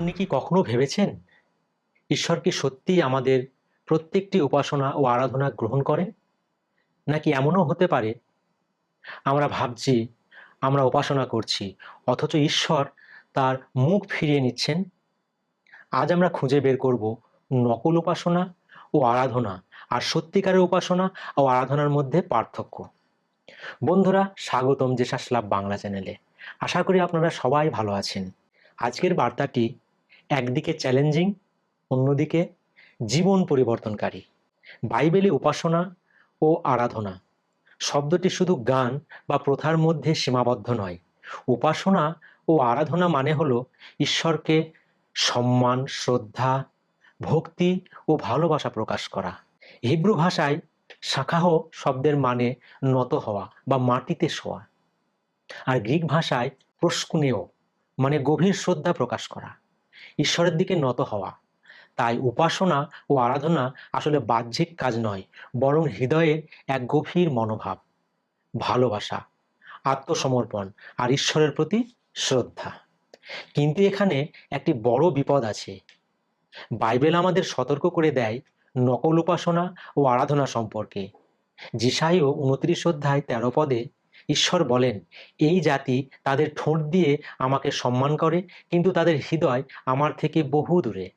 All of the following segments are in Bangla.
আপনি কি কখনো ভেবেছেন ঈশ্বর কি সত্যিই আমাদের প্রত্যেকটি উপাসনা ও আরাধনা গ্রহণ করেন? নাকি এমনও হতে পারে, আমরা ভাবছি, আমরা উপাসনা করছি, অথচ ঈশ্বর তার মুখ ফিরিয়ে নিচ্ছেন? আজ আমরা খুঁজে বের করব নকল উপাসনা ও আরাধনা আর সত্যিকারের উপাসনা ও আরাধনার মধ্যে পার্থক্য। বন্ধুরা, স্বাগতম জেসাস লাভ বাংলা চ্যানেলে। আশা করি আপনারা সবাই ভালো আছেন। আজকের বার্তাটি একদিকে চ্যালেঞ্জিং অন্যদিকে জীবন পরিবর্তনকারী। বাইবেলে উপাসনা ও আরাধনা। শব্দটি শুধু গান বা প্রথার মধ্যে সীমাবদ্ধ নয়। উপাসনা ও আরাধনা মানে হলো ঈশ্বরকে সম্মান, শ্রদ্ধা, ভক্তি ও ভালোবাসা প্রকাশ করা। হিব্রু ভাষায় শাখাহ শব্দের মানে নত হওয়া বা মাটিতে শোয়া। আর গ্রিক ভাষায় প্রস্কুনেও মানে গভীর শ্রদ্ধা প্রকাশ করা। ঈশ্বরের দিকে নত হওয়া। তাই উপাসনা ও আরাধনা আসলে বাহ্যিক কাজ নয়, বরং হৃদয়ের এক গভীর মনোভাব, ভালোবাসা, আত্মসমর্পণ আর ঈশ্বরের প্রতি শ্রদ্ধা। কিন্তু এখানে একটি বড় বিপদ আছে। বাইবেল আমাদের সতর্ক করে দেয় নকল উপাসনা ও আরাধনা সম্পর্কে। জিসাইও উনত্রিশ অধ্যায় তেরো পদে ঈশ্বর বলেন, এই জাতি তাদের ঠোঁট দিয়ে আমাকে সম্মান করে, কিন্তু তাদের হৃদয় আমার থেকে বহু দূরে।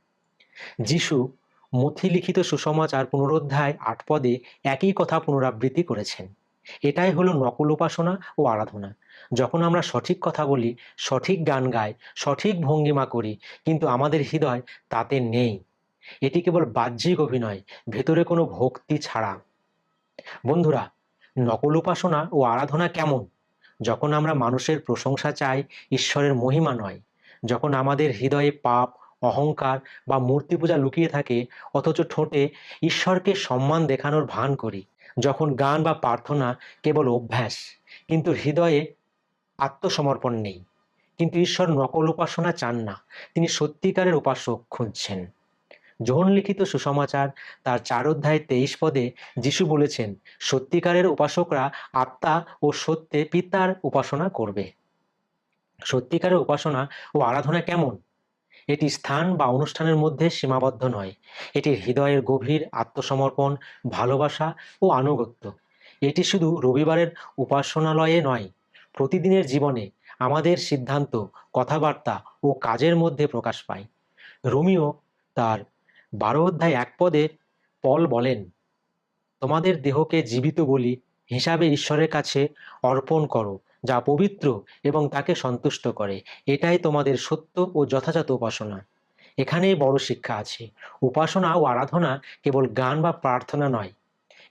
যিশু মথি লিখিত সুসমাচার পুনরুদ্ধায় আট পদে একই কথা পুনরাবৃত্তি করেছেন। এটাই হলো নকল উপাসনা ও আরাধনা। যখন আমরা সঠিক কথা বলি, সঠিক গান গাই, সঠিক ভঙ্গিমা করি, কিন্তু আমাদের হৃদয় তাতে নেই। এটি কেবল বাহ্যিক অভিনয়, ভেতরে কোনো ভক্তি ছাড়া। বন্ধুরা নকল উপাসনা ও আরাধনা কেমন? যখন আমরা মানুষের প্রশংসা চাই, ঈশ্বরের মহিমা নয়। যখন আমাদের হৃদয়ে পাপ, অহংকার বা মূর্তি পূজা লুকিয়ে থাকে, অথচ ঠোঁটে ঈশ্বরকে সম্মান দেখানোর ভান করি, যখন গান বা প্রার্থনা কেবল অভ্যাস, কিন্তু হৃদয়ে আত্মসমর্পণ নেই। কিন্তু ঈশ্বর নকল উপাসনা চান না, তিনি সত্যিকারের উপাসক খুঁজছেন। যোহন লিখিত সুসমাচার তার চার অধ্যায় তেইশ পদে যিশু বলেছেন, সত্যিকারের উপাসকরা আত্মা ও সত্যে পিতার উপাসনা করবে। সত্যিকারের উপাসনা ও আরাধনা কেমন? এটি স্থান বা অনুষ্ঠানের মধ্যে সীমাবদ্ধ নয়। এটি হৃদয়ের গভীর আত্মসমর্পণ, ভালোবাসা ও আনুগত্য। এটি শুধু রবিবারের উপাসনালয়ে নয়, প্রতিদিনের জীবনে আমাদের সিদ্ধান্ত, কথাবার্তা ও কাজের মধ্যে প্রকাশ পায়। রোমিও তার বারো অধ্যায় এক পদে পল বলেন, তোমাদের দেহকে জীবিত বলি, হিসাবে ঈশ্বরের কাছে অর্পণ করো, যা পবিত্র এবং তাকে সন্তুষ্ট করে। এটাই তোমাদের সত্য ও যথাযথ উপাসনা। এখানেই বড় শিক্ষা আছে। উপাসনা ও আরাধনা কেবল গান বা প্রার্থনা নয়,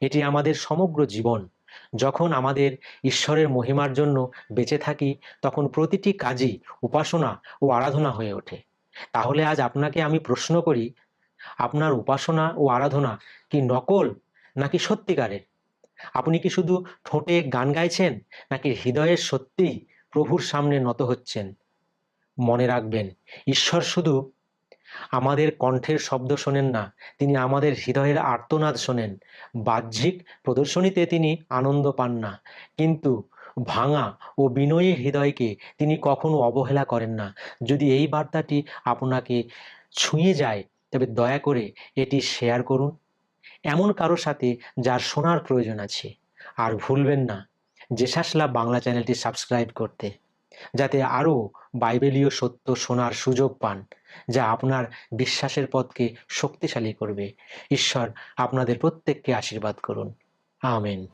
এটি আমাদের সমগ্র জীবন। যখন আমাদের ঈশ্বরের মহিমার জন্য বেঁচে থাকি, তখন প্রতিটি কাজই উপাসনা ও আরাধনা হয়ে ওঠে। তাহলে আজ আপনাকে আমি প্রশ্ন করি আপনার উপাসনা ও আরাধনা কি নকল নাকি সত্যিকারের? আপনি কি শুধু ঠোঁটে গান গাইছেন নাকি হৃদয়ের সত্যিই প্রভুর সামনে নত হচ্ছেন? মনে রাখবেন, ঈশ্বর শুধু আমাদের কণ্ঠের শব্দ শোনেন না, তিনি আমাদের হৃদয়ের আর্তনাদ শোনেন। বাহ্যিক প্রদর্শনীতে তিনি আনন্দ পান না, কিন্তু ভাঙা ও বিনয়ী হৃদয়কে তিনি কখনো অবহেলা করেন না। যদি এই বার্তাটি আপনাকে ছুঁয়ে যায় তবে দয়া করে এটি শেয়ার করুন। এমন কারোর সাথে যার শোনার প্রয়োজন আছে। আর ভুলবেন না জেসাস লাভ বাংলা চ্যানেলটি সাবস্ক্রাইব করতে, যাতে আরও বাইবেলীয় সত্য শোনার সুযোগ পান, যা আপনার বিশ্বাসের পথকে শক্তিশালী করবে। ঈশ্বর আপনাদের প্রত্যেককে আশীর্বাদ করুন। আমেন।